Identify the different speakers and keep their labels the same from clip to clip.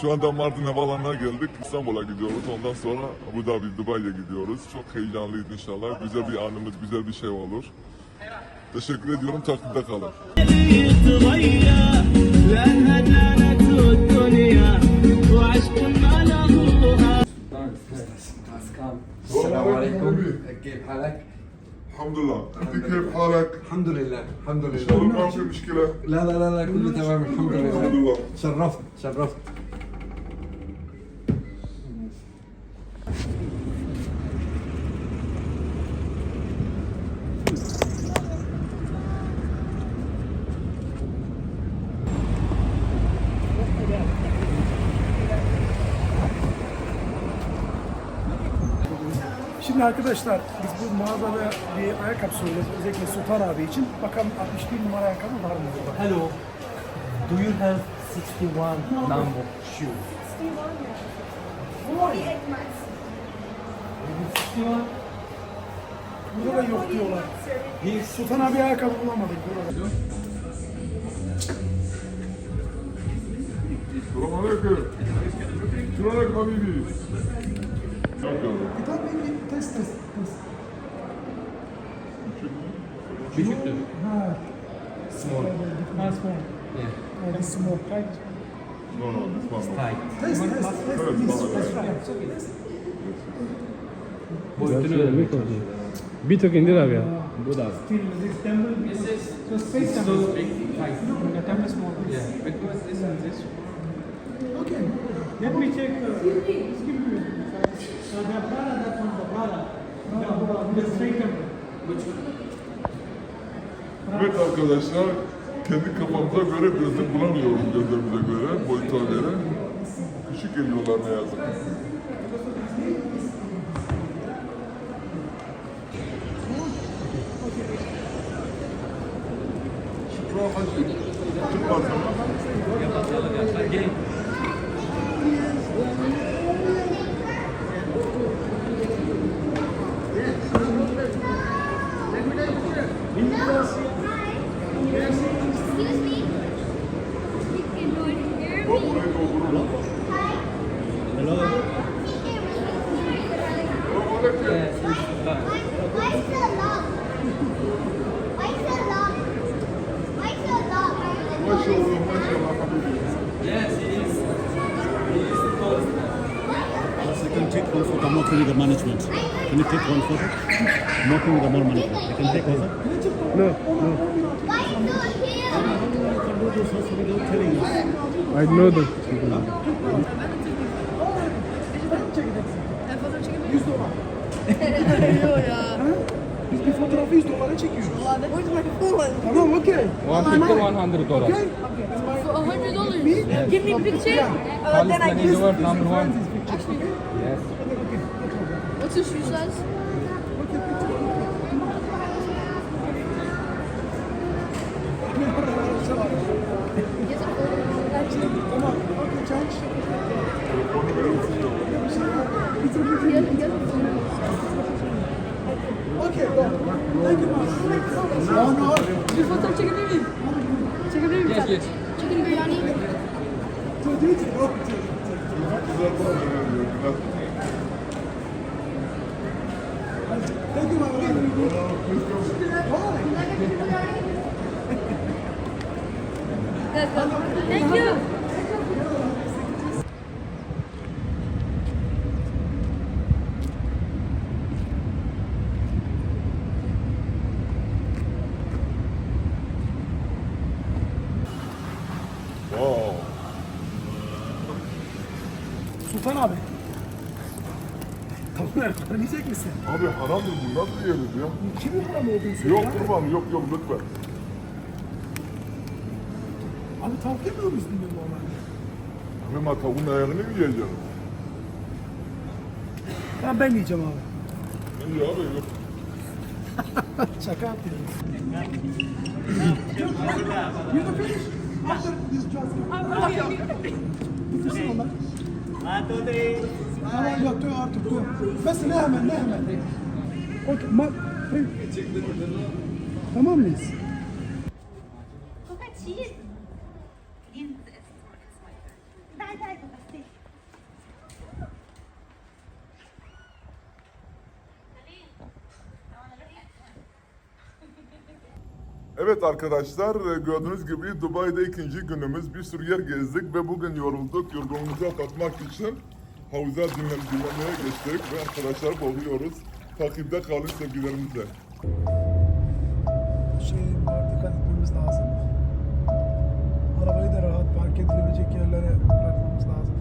Speaker 1: Şu anda Mardin Havalanı'na geldik. İstanbul'a gidiyoruz. Ondan sonra Abu Dhabi, Dubai'ye gidiyoruz. Çok heyecanlıyız inşallah. Güzel bir anımız, güzel bir şey olur. Teşekkür ediyorum. Takipte kalın.
Speaker 2: يتغير لأنها كانت الدنيا وعشقنا لهوها
Speaker 3: السلام عليكم كيف حالك؟
Speaker 1: Alhamdulillah. Enti keyif halek?
Speaker 3: الحمد لله الحمد
Speaker 1: Oğlum
Speaker 3: لله
Speaker 1: ne bir müşkile?
Speaker 3: لا لا لا لا كله تمام الحمد لله
Speaker 1: Alhamdulillah.
Speaker 3: شرفت شرفت
Speaker 4: Şimdi arkadaşlar biz bu mağazada bir ayakkabı soruyoruz özellikle Sultan abi için. Bakalım 61 numara ayakkabı var mı burada?
Speaker 5: Hello. Do you have 61 number shoe? 61?
Speaker 4: Burada da yok diyorlar. Sultan abi ayakkabı bulamadık burada.
Speaker 1: Selamun aleyküm. Selamun aleyküm habibi. Çok güzel.
Speaker 4: Bir tane bir test test test.
Speaker 5: Küçüktür.
Speaker 4: Ha.
Speaker 5: Small.
Speaker 4: Ha, small.
Speaker 5: Yeah.
Speaker 4: This small. Right.
Speaker 1: No, no, this one.
Speaker 5: Tight.
Speaker 4: Test test test.
Speaker 1: Evet,
Speaker 4: This.
Speaker 1: bana
Speaker 5: Boyutunu öğrenmek
Speaker 6: Bir tok indir abi ya.
Speaker 5: Bu da.
Speaker 4: Still this temple. So space
Speaker 5: So
Speaker 4: temple.
Speaker 5: big, tight.
Speaker 4: The temple is small.
Speaker 5: Yeah, because this and this.
Speaker 4: Okay. Let me check. Uh, Uh, the Prada, that one, the Prada. The, the straight temple.
Speaker 1: Evet arkadaşlar, kendi kafamıza göre gözlük bulamıyoruz gözlerimize göre, boyutuna göre. Küçük geliyorlar ne yazık. Şükran Hacı, çıkmasın.
Speaker 5: Again.
Speaker 7: Excuse me. You can do it hear
Speaker 1: Bak
Speaker 7: me.
Speaker 1: burayı doldurun.
Speaker 5: Yes, it's tight.
Speaker 7: Why so long? Why so long? Why so long?
Speaker 1: Maşallah, maşallah habibi.
Speaker 5: Yes, it is. It is close.
Speaker 8: Yes, I can take one photo. I'm working with the management. Can you take one photo? I.
Speaker 6: No, no.
Speaker 7: So?
Speaker 8: I.
Speaker 6: I know that.
Speaker 4: Biz bir fotoğrafı 100 dolara çekiyoruz. Tamam okey.
Speaker 5: 150, 100 dollars.
Speaker 4: Okay.
Speaker 7: A hundred dollars. Give me a picture.
Speaker 5: Talisman is our number one. Yes.
Speaker 7: What's the shoe size?
Speaker 4: Tamam. Okay, change. Okay, go. Thank you, man. No, no.
Speaker 9: Bir fotoğraf çekebilir miyim? Çekebilir miyim?
Speaker 5: Yes, yes.
Speaker 7: Chicken biryani.
Speaker 4: Do it. Go.
Speaker 1: Güzel para veriyor, güzel.
Speaker 4: Thank you, man.
Speaker 7: Thank you.
Speaker 1: Wow.
Speaker 4: Sultan abi. Tamam ayaklarını yiyecek misin?
Speaker 1: Abi haramdır bu, nasıl yeriz ya?
Speaker 4: Kimin para mı olduğunu söyle.
Speaker 1: Yok
Speaker 4: ya.
Speaker 1: kurban, yok yok lütfen.
Speaker 4: Abi tavuk yemiyor muyuz bilmiyorum normalde?
Speaker 1: Hemen tavuğun ayağını mı yiyeceğim?
Speaker 4: Tamam ben yiyeceğim abi.
Speaker 1: İyi abi yok.
Speaker 4: Şaka yapıyorum. You the finish? After this just Bitirsin onlar. Tamam yok dur artık dur. Bas ne hemen ne hemen. Ma tamam mıyız?
Speaker 10: Guck mal,
Speaker 1: Evet arkadaşlar e, gördüğünüz gibi Dubai'de ikinci günümüz bir sürü yer gezdik ve bugün yorulduk. Yorgunluğumuzu atlatmak için havuza dinlen dinlemeye geçtik ve arkadaşlar boğuluyoruz. Takipte kalın sevgilerimizle.
Speaker 4: şey dikkat etmemiz lazım. Arabayı da rahat park edilebilecek yerlere bırakmamız lazım.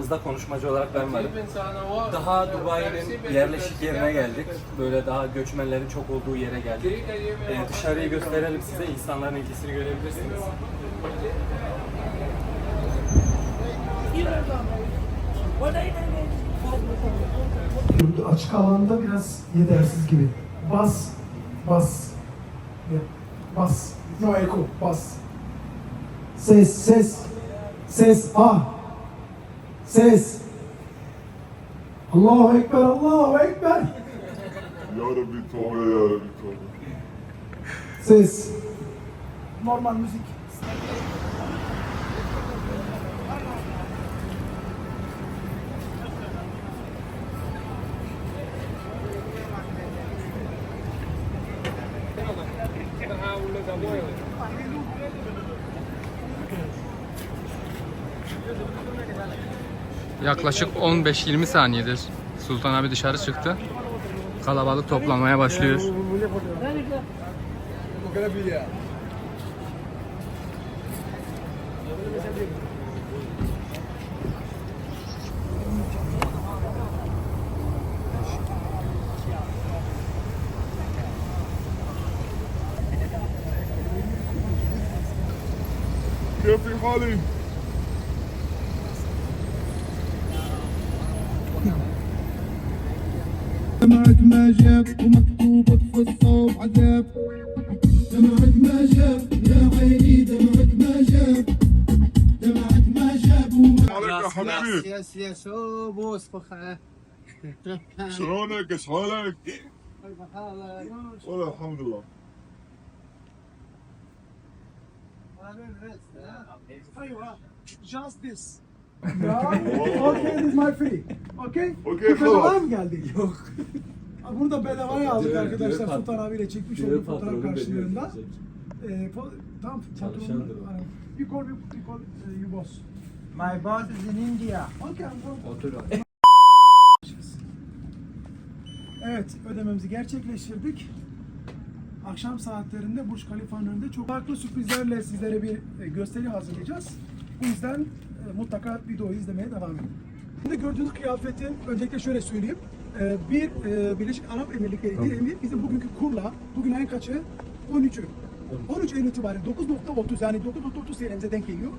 Speaker 5: Durağımızda konuşmacı olarak ben varım. Daha Dubai'nin yerleşik yerine geldik. Böyle daha göçmenlerin çok olduğu yere geldik. Ee, dışarıyı gösterelim size. İnsanların ilgisini görebilirsiniz.
Speaker 4: Açık alanda biraz yetersiz gibi. Bas, bas, bas. No echo, bas. Ses, ses, ses, ah, ses. Allahu Ekber, Allahu Ekber.
Speaker 1: Ya Rabbi tövbe ya Rabbi tövbe.
Speaker 4: Ses. Normal müzik.
Speaker 11: Yaklaşık 15-20 saniyedir Sultan abi dışarı çıktı. Kalabalık toplanmaya başlıyor.
Speaker 1: Köprü
Speaker 4: Halim. ما جاب ومكتوبك في الصوب عذاب. دمعك ما جاب يا عيني دمعك ما جاب. دمعك ما جاب وما
Speaker 1: حبيبي.
Speaker 5: يس يا شو بوسخ
Speaker 1: شلونك شحالك؟ كيف حالك؟ والله الحمد لله.
Speaker 4: أيوه. جاست ذس أوكي ذيس
Speaker 1: ماي
Speaker 4: فري أوكي
Speaker 1: أوكي
Speaker 4: خلاص. قال لي Bunu da bedavaya aldık
Speaker 3: Diğer-
Speaker 4: arkadaşlar.
Speaker 3: diğer
Speaker 4: Sultan abiyle çekmiş olduğu fotoğraf
Speaker 3: patronun
Speaker 4: karşılığında.
Speaker 3: bedeli
Speaker 4: Ee, po- tam patronun
Speaker 3: Çalışandır.
Speaker 4: hani, you call you, you call boss.
Speaker 5: My boss is in India.
Speaker 4: Okay, I'm going.
Speaker 3: Otur.
Speaker 4: Evet, ödememizi gerçekleştirdik. Akşam saatlerinde Burj Khalifa'nın önünde çok farklı sürprizlerle sizlere bir e, gösteri hazırlayacağız. Bu yüzden e, mutlaka videoyu izlemeye devam edin. Şimdi gördüğünüz kıyafeti öncelikle şöyle söyleyeyim. E, Bir e, Birleşik Arap Emirlikleri dirhemi bizim bugünkü kurla, bugün ayın kaçı? 13'ü. 13 Eylül itibariyle 9.30 yani 9.30 TL'mize denk geliyor.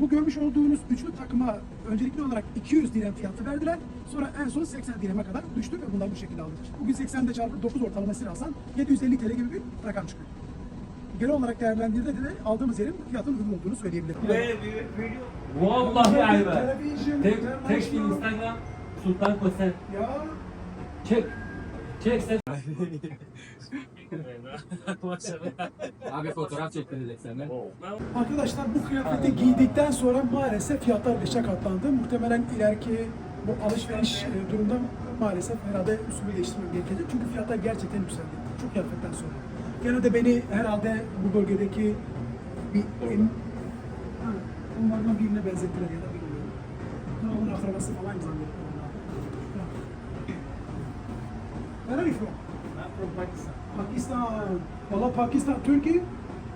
Speaker 4: Bu görmüş olduğunuz üçlü takıma öncelikli olarak 200 dirhem fiyatı verdiler. Sonra en son 80 dirheme kadar düştü ve bundan bu şekilde aldık. Bugün 80'de çarpı 9 ortalamasıyla alsan 750 TL gibi bir rakam çıkıyor. Genel olarak değerlendirdiğinde de aldığımız yerin fiyatın uygun olduğunu söyleyebilirim.
Speaker 5: Vallahi.
Speaker 4: Television,
Speaker 5: Tek, tek Instagram Sultan Kosen.
Speaker 4: Ya
Speaker 5: Çek. Çek sen. Abi fotoğraf çektirecek senden.
Speaker 4: Arkadaşlar bu kıyafeti giydikten sonra maalesef fiyatlar beşe katlandı. Muhtemelen ileriki bu alışveriş e, durumunda maalesef herhalde üstümü değiştirmem gerekecek. Çünkü fiyatlar gerçekten yükseldi. Çok kıyafetten sonra. Genelde beni herhalde bu bölgedeki bir em, ha, onlardan birine benzettiler ya da bilmiyorum. Onun akrabası falan zannediyorum. Ha. Where are you from?
Speaker 5: I'm from Pakistan.
Speaker 4: Pakistan. Valla Pakistan, Türkiye?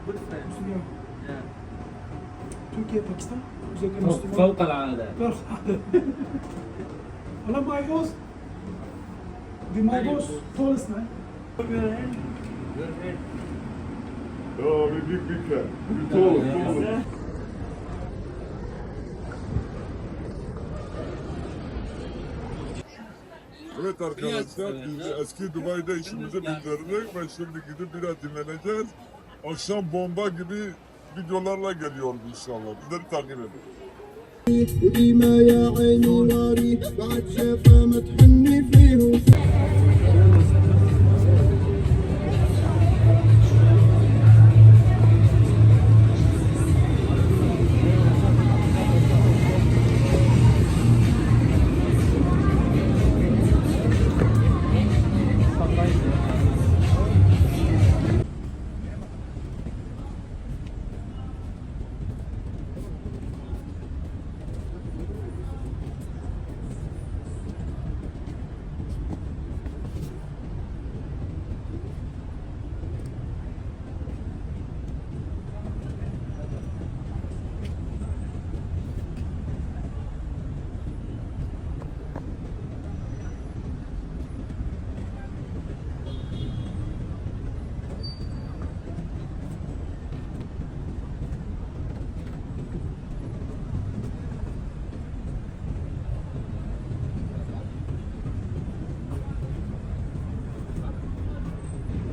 Speaker 5: Good friend.
Speaker 4: Müslüman.
Speaker 5: Yeah.
Speaker 4: Türkiye, Pakistan. Özellikle Müslüman.
Speaker 5: Fevkalade. Fevkalade.
Speaker 4: Valla my boss. The my boss tallest man. Your head. Your head.
Speaker 1: Ya bir büyük bir kral. Bir tall, tall. Evet arkadaşlar, biz eski Dubai'de işimizi bitirdik ve şimdi gidip biraz dinleneceğiz. Akşam bomba gibi videolarla geliyoruz inşallah. Bizleri takip edin.
Speaker 2: وديما يا عيني ناري بعد شافه ما تحني فيه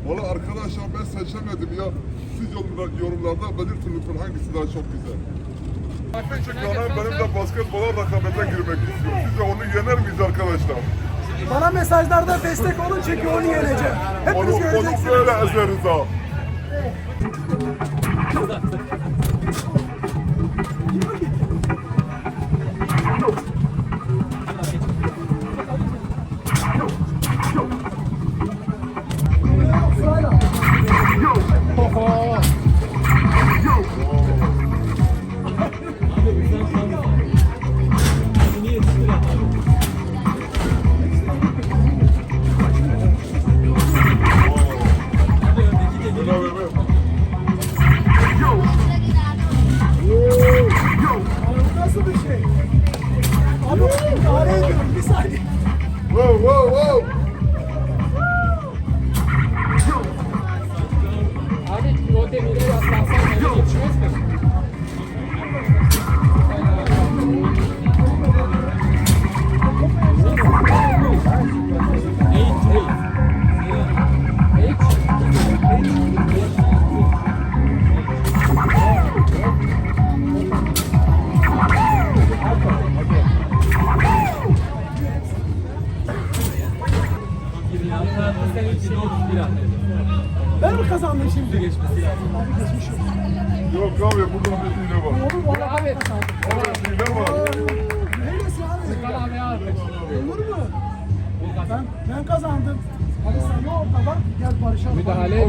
Speaker 1: Valla arkadaşlar ben seçemedim ya. Siz yorumlar, yorumlarda belirtin lütfen hangisi daha çok güzel. Çünkü ana benim de basketbola rakabete girmek istiyor. Sizce onu yener miyiz arkadaşlar?
Speaker 4: Bana mesajlarda destek olun çünkü onu yeneceğim. Hepiniz
Speaker 1: Onu, onu
Speaker 4: göreceksiniz.
Speaker 1: böyle ezeriz ha.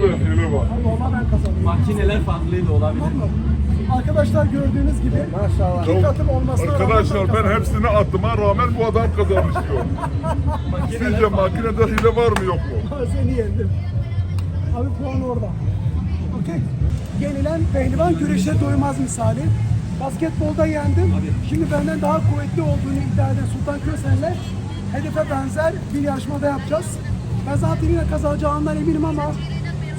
Speaker 1: Var.
Speaker 4: Ben kazandım.
Speaker 5: Makineler farklıydı olabilir.
Speaker 4: Arkadaşlar gördüğünüz gibi iki katım olmasına rağmen
Speaker 1: Arkadaşlar ben
Speaker 4: kazandım.
Speaker 1: hepsini attıma rağmen bu adam kazanmış diyor. Sizce makinede hile var mı yok mu?
Speaker 4: Seni yendim. Abi puan orada. Okey. Yenilen pehlivan güreşe doymaz misali. Basketbolda yendim. Şimdi benden daha kuvvetli olduğunu iddia eden Sultan Kösen'le hedefe benzer bir yarışmada yapacağız. Ben zaten yine kazanacağından eminim ama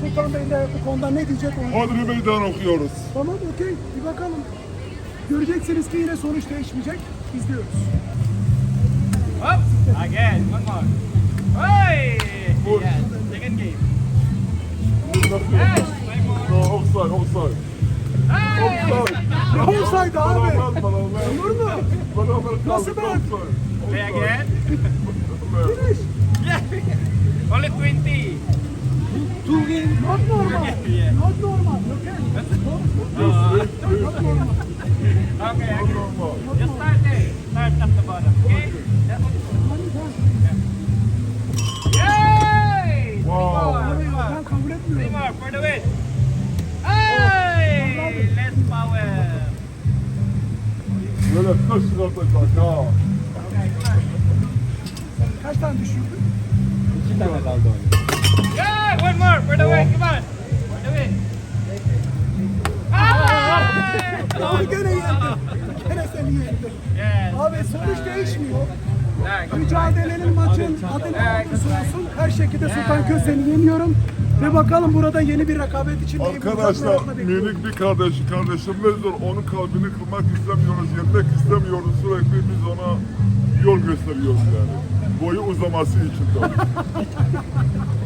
Speaker 4: Sultan Bey de bu konuda ne diyecek onu.
Speaker 1: Hodri meydan okuyoruz.
Speaker 4: Tamam okey bir bakalım. Göreceksiniz ki yine sonuç değişmeyecek. İzliyoruz.
Speaker 12: Again, one more. Hey!
Speaker 1: Vur.
Speaker 12: Second game.
Speaker 1: No, offside, offside. Offside.
Speaker 4: Ne olsaydı abi? Olur mu? Nasıl ben?
Speaker 1: offside. Say again.
Speaker 12: Only 20.
Speaker 4: Game, not normal. Not normal, okay? Not normal.
Speaker 12: Okay, okay. Just start there. Start at the bottom, okay? Yay!
Speaker 1: Wow.
Speaker 12: Three more, three for the win. Hey! Less power.
Speaker 1: Böyle kız çıkartacak ha.
Speaker 4: Kaç tane düşürdün?
Speaker 12: Yeah, one more for the win. Come on. For the win.
Speaker 4: Abi gene yendim. Gene seni yendim.
Speaker 12: Yes.
Speaker 4: Abi sonuç değişmiyor. Mücadelenin maçın adı ne olursa olsun her şekilde Sultan Köse'ni yeniyorum. Ve bakalım burada yeni bir rekabet için
Speaker 1: Arkadaşlar minik bir kardeş, kardeşimizdir. Onun kalbini kırmak istemiyoruz, yenmek istemiyoruz. Sürekli biz ona yol gösteriyoruz yani. Boyu uzaması için tabii.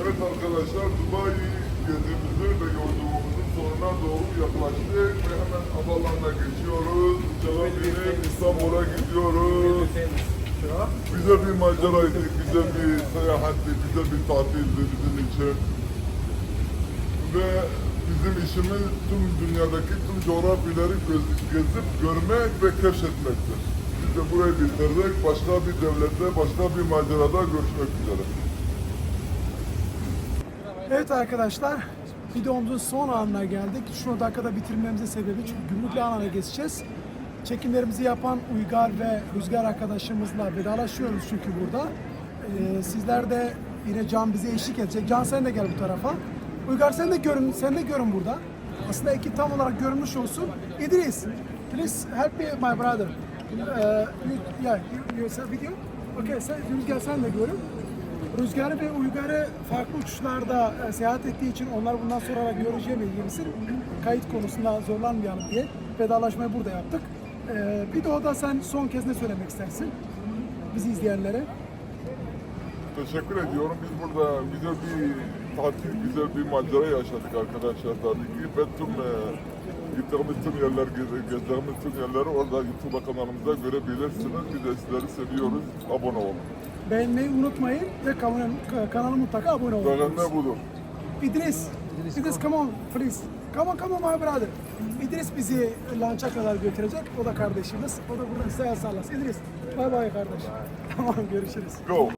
Speaker 1: Evet arkadaşlar Dubai gezimizi ve yolculuğumuzun sonuna doğru yaklaştık ve hemen havalarına geçiyoruz. Uçağa binip İstanbul'a gidiyoruz. Güzel bir maceraydı, güzel bir seyahatti, güzel bir tatildi bizim için. Ve bizim işimiz tüm dünyadaki tüm coğrafyaları gezip görmek ve keşfetmektir. De burayı bitirdik. Başka bir devlette, başka bir macerada görüşmek üzere.
Speaker 4: Evet arkadaşlar, videomuzun son anına geldik. Şu dakikada bitirmemizin sebebi çünkü gümrük alana geçeceğiz. Çekimlerimizi yapan Uygar ve Rüzgar arkadaşımızla vedalaşıyoruz çünkü burada. Ee, sizler de yine Can bize eşlik edecek. Can sen de gel bu tarafa. Uygar sen de görün, sen de görün burada. Aslında ekip tam olarak görünmüş olsun. İdris, please help me my brother. Uh, you, yeah, you, video? Okay, sen, Rüzgar sen de görün. Rüzgarı ve Uygar'ı farklı uçuşlarda e, seyahat ettiği için onlar bundan sonra da göreceğim ilgimisin kayıt konusunda zorlanmayalım diye vedalaşmayı burada yaptık. E, bir de o da sen son kez ne söylemek istersin bizi izleyenlere?
Speaker 1: Teşekkür ediyorum. Biz burada güzel bir tatil, güzel bir macera yaşadık arkadaşlar tabii ki. Ve gittiğimiz tüm yerler, gezdiğimiz tüm yerleri orada YouTube kanalımızda görebilirsiniz. Biz de sizleri seviyoruz. Abone olun.
Speaker 4: Beğenmeyi unutmayın ve kanala, kanala mutlaka abone olun.
Speaker 1: Ne budur?
Speaker 4: İdris, İdris come on please. Come on come on my brother. İdris bizi lança kadar götürecek. O da kardeşimiz. O da buradan size el sallasın. İdris, bay bay kardeş. Tamam görüşürüz.
Speaker 1: Go!